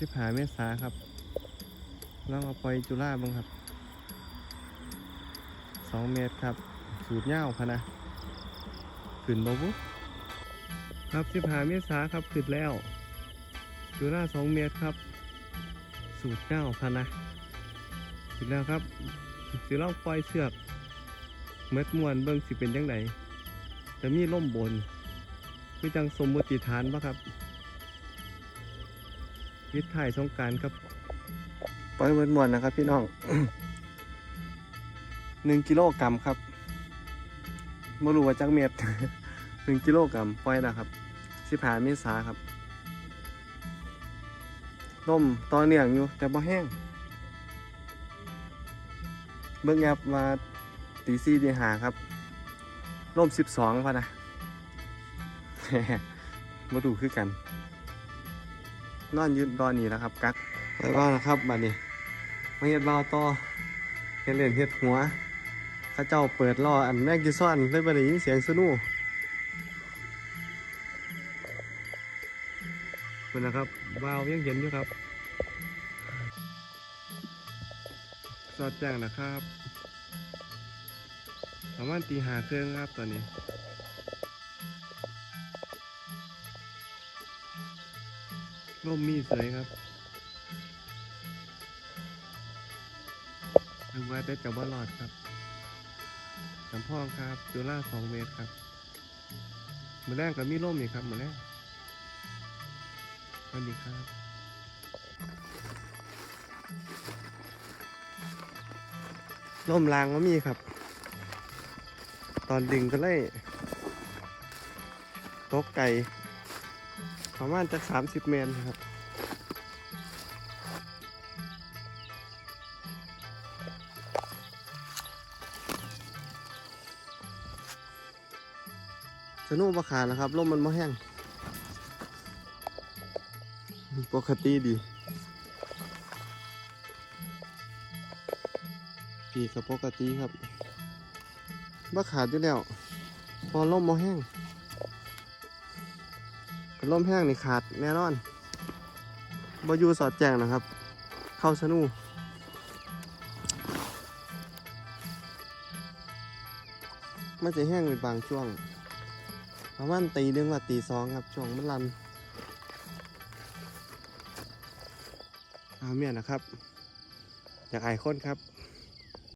สิบหาเมษาครับลองเอาปล่อยจุฬาบ้างครับสองเมตรครับ สูตรเง่าพะนะขึ้นบ่บุครับสิบหาเมษาครับขึ้นแล้วจุฬาสองเมตรครับ สูตรเง่าพะนะขึ้นแล้วครับสิลองปล่อยเสือกเม็ดมวนเบิ่งสิเป็นยังไงจะมีล่มบน คือจังสมมติฐานปะครับ วิทย์ถ่ายสงกรารครับปล่อยมวนๆนะครับ พี่น้องหนึ่งกิโลกรัมครับไม่รู้ว่าจักเม็ดหนึ่งกิโลกรัมปล่อยนะครับสิบหาเมษาครับล่มตอนเนื่องอยู่ แต่บ่แห้ง เบิ่งแอปมาตีสี่ตีหาครับล่มสิบสองพะนะมาดูคือกัน นอนยืนรอนี่แล้วครับ กักไปบ้านะครับบัดนี้มาเฮ็ดบ่าต่อเฮ็ดเล่นเฮ็ดหัวข้าเจ้าเปิดรออันแม่งกิซ่อนเลยบ่ได้ยินเสียงสนูเพิ่นะครับบ่าวยังเห็นอยู่ครับสอดแจ้งนะครับประมาณตีหาเครื่องครับตอนนี้ ร่มมีเสยครับถึงว่าได้จับว่ารอดครับสำพองครับจุฬาสองเมตรครับมือแรกก็มีร่มอีกครับมือแรกสวัสดีครับร่มรางก็มีครับ ตอนดึงก็เลยตกไก่ ประมาณจากสามสิบเมตรครับสนุกปะขานะครับลมมันไม่แห้ง ปกติดีปีกับปกติครับบ่ขาดอยู่แล้ว พอลมไม่แห้ง ล่มแห้งนี่ขาดแน่นอนบอยูสอดแจงนะครับ เข้าสนูมันจะแห้งเป็นบางช่วงประมาณตีหนึ่งว่าตีสองครับ ช่วงมันรันอาเมียนะครับ อยากไอายคนครับ